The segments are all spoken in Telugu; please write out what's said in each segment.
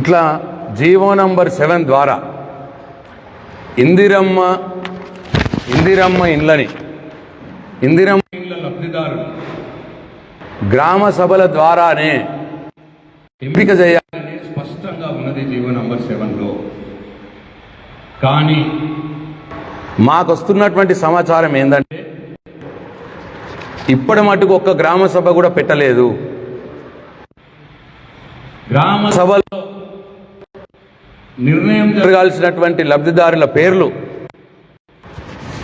ఇట్లా జీవో నంబర్ సెవెన్ ద్వారా ఇందిరమ్మ ఇందిరమ్మ ఇండ్లని ఇందిరమ్మ ఇండ్ల లబ్ధిదారులు గ్రామ సభల ద్వారానే ఎంపిక చేయాలని స్పష్టంగా ఉన్నది జీవో నంబర్ సెవెన్లో. కానీ మాకు వస్తున్నటువంటి సమాచారం ఏంటంటే ఇప్పటి మటుకు ఒక్క గ్రామ సభ కూడా పెట్టలేదు. గ్రామ సభలో నిర్ణయం జరగాల్సినటువంటి లబ్ధిదారుల పేర్లు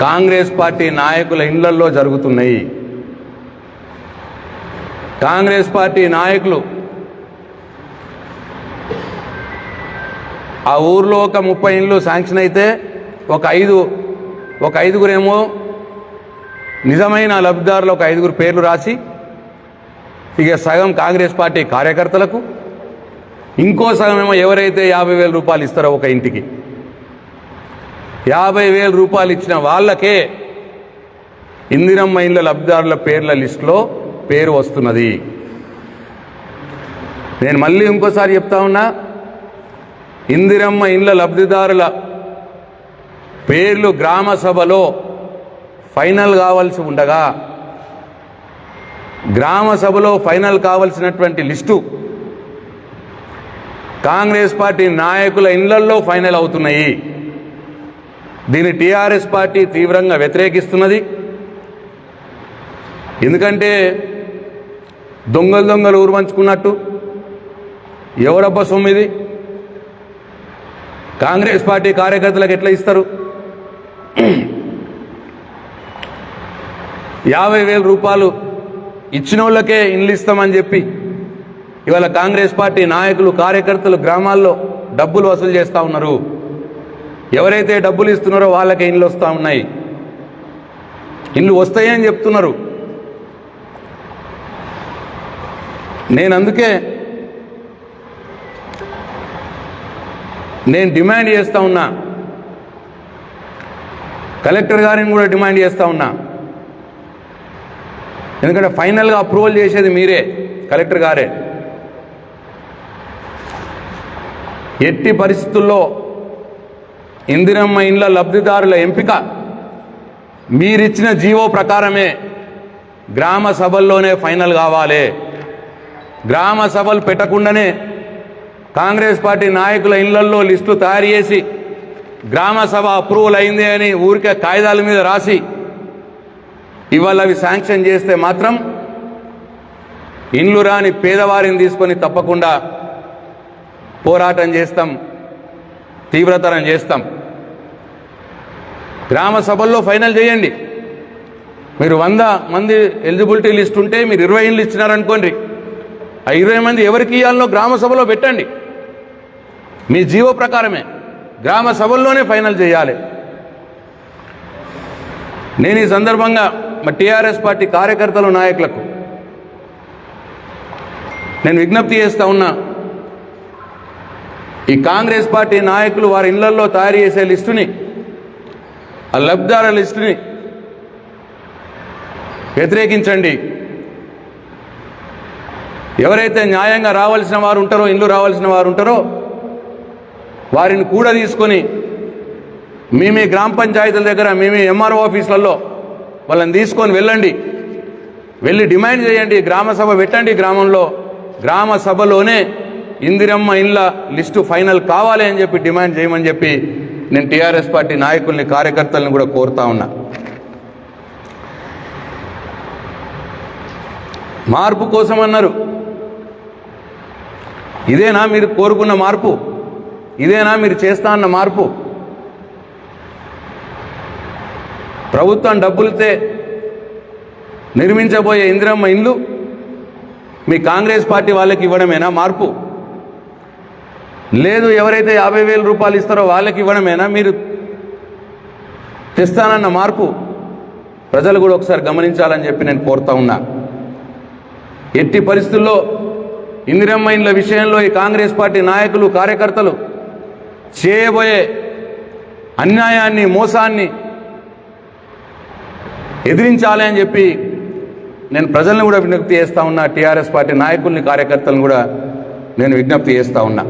కాంగ్రెస్ పార్టీ నాయకుల ఇండ్లల్లో జరుగుతున్నాయి. కాంగ్రెస్ పార్టీ నాయకులు ఆ ఊర్లో ఒక ముప్పై ఇండ్లు శాంక్షన్ అయితే ఒక ఐదు ఒక ఐదుగురేమో నిజమైన లబ్ధిదారులు ఒక ఐదుగురు పేర్లు రాసి ఇక సగం కాంగ్రెస్ పార్టీ కార్యకర్తలకు ఇంకో సగం ఎవరైతే యాభై వేల రూపాయలు ఇస్తారో ఒక ఇంటికి. యాభై వేల రూపాయలు ఇచ్చిన వాళ్ళకే ఇందిరమ్మ ఇండ్ల లబ్ధిదారుల పేర్ల లిస్టులో పేరు వస్తున్నది. నేను మళ్ళీ ఇంకోసారి చెప్తా ఉన్నా ఇందిరమ్మ ఇండ్ల లబ్ధిదారుల పేర్లు గ్రామ సభలో ఫైనల్ కావాల్సి ఉండగా గ్రామ సభలో ఫైనల్ కావలసినటువంటి లిస్టు కాంగ్రెస్ పార్టీ నాయకుల ఇండ్లల్లో ఫైనల్ అవుతున్నాయి. దీన్ని టీఆర్ఎస్ పార్టీ తీవ్రంగా వ్యతిరేకిస్తున్నది. ఎందుకంటే దొంగలు దొంగలు ఊరు ఎవరబ్బ ఎవరబ్బా సొమ్మిది? కాంగ్రెస్ పార్టీ కార్యకర్తలకు ఎట్లా ఇస్తారు? యాభై వేల రూపాయలు ఇచ్చిన వాళ్ళకే ఇండ్లు ఇస్తామని చెప్పి ఇవాళ కాంగ్రెస్ పార్టీ నాయకులు కార్యకర్తలు గ్రామాల్లో డబ్బులు వసూలు చేస్తూ ఉన్నారు. ఎవరైతే డబ్బులు ఇస్తున్నారో వాళ్ళకే ఇండ్లు వస్తూ ఉన్నాయి. ఇండ్లు వస్తాయని చెప్తున్నారు. నేను అందుకే నేను డిమాండ్ చేస్తూ ఉన్నా. కలెక్టర్ గారిని కూడా డిమాండ్ చేస్తూ ఉన్నా. ఎందుకంటే ఫైనల్గా అప్రూవల్ చేసేది మీరే కలెక్టర్ గారే. ఎట్టి పరిస్థితుల్లో ఇందిరమ్మ ఇండ్ల లబ్ధిదారుల ఎంపిక మీరిచ్చిన జీవో ప్రకారమే గ్రామ సభల్లోనే ఫైనల్ కావాలి. గ్రామ సభలు పెట్టకుండానే కాంగ్రెస్ పార్టీ నాయకుల ఇళ్ళల్లో లిస్టు తయారు చేసి గ్రామ సభ అప్రూవల్ అయింది అని ఊరికే కాగితాల మీద రాసి ఇవాళ అవి శాంక్షన్ చేస్తే మాత్రం ఇండ్లు రాని పేదవారిని తీసుకొని తప్పకుండా పోరాటం చేస్తాం తీవ్రతరం చేస్తాం. గ్రామ సభల్లో ఫైనల్ చేయండి. మీరు వంద మంది ఎలిజిబిలిటీ లిస్ట్ ఉంటే మీరు ఇరవై ఇండ్లు ఇచ్చినారనుకోండి. ఆ ఇరవై మంది ఎవరికి ఇవ్వాలనో గ్రామ సభలో పెట్టండి. మీ జీవో ప్రకారమే గ్రామ సభల్లోనే ఫైనల్ చేయాలి. నేను ఈ సందర్భంగా మా టీఆర్ఎస్ పార్టీ కార్యకర్తలు నాయకులకు నేను విజ్ఞప్తి చేస్తా ఉన్నా ఈ కాంగ్రెస్ పార్టీ నాయకులు వారి ఇళ్ళల్లో తయారు చేసే లిస్టుని ఆ లబ్ధార లిస్టుని వ్యతిరేకించండి. ఎవరైతే న్యాయంగా రావాల్సిన వారు ఉంటారో ఇల్లు రావాల్సిన వారు ఉంటారో వారిని కూడా తీసుకొని మీ మీ గ్రామ పంచాయతీల దగ్గర మీ మీ ఎంఆర్ఓ ఆఫీసులలో వాళ్ళని తీసుకొని వెళ్ళండి. వెళ్ళి డిమాండ్ చేయండి. గ్రామ సభ పెట్టండి గ్రామంలో. గ్రామ సభలోనే ఇందిరమ్మ ఇండ్ల లిస్టు ఫైనల్ కావాలి అని చెప్పి డిమాండ్ చేయమని చెప్పి నేను టీఆర్ఎస్ పార్టీ నాయకుల్ని కార్యకర్తలను కూడా కోరుతా ఉన్నా. మార్పు కోసం అన్నారు. ఇదేనా మీరు కోరుకున్న మార్పు? ఇదేనా మీరు చేస్తా అన్న మార్పు? ప్రభుత్వం డబ్బులతే నిర్మించబోయే ఇందిరమ్మ ఇండ్లు మీ కాంగ్రెస్ పార్టీ వాళ్ళకి ఇవ్వడమేనా మార్పు? లేదు ఎవరైతే యాభై వేల రూపాయలు ఇస్తారో వాళ్ళకి ఇవ్వడమేనా? మీరు తెస్తానన్న మార్పు ప్రజలు కూడా ఒకసారి గమనించాలని చెప్పి నేను కోరుతా ఉన్నా. ఎట్టి పరిస్థితుల్లో ఇందిరమ్మ ఇండ్ల విషయంలో ఈ కాంగ్రెస్ పార్టీ నాయకులు కార్యకర్తలు చేయబోయే అన్యాయాన్ని మోసాన్ని ఎదిరించాలి అని చెప్పి నేను ప్రజలను కూడా విజ్ఞప్తి చేస్తూ ఉన్నా టీఆర్ఎస్ పార్టీ నాయకుల్ని కార్యకర్తలను కూడా నేను విజ్ఞప్తి చేస్తా ఉన్నా.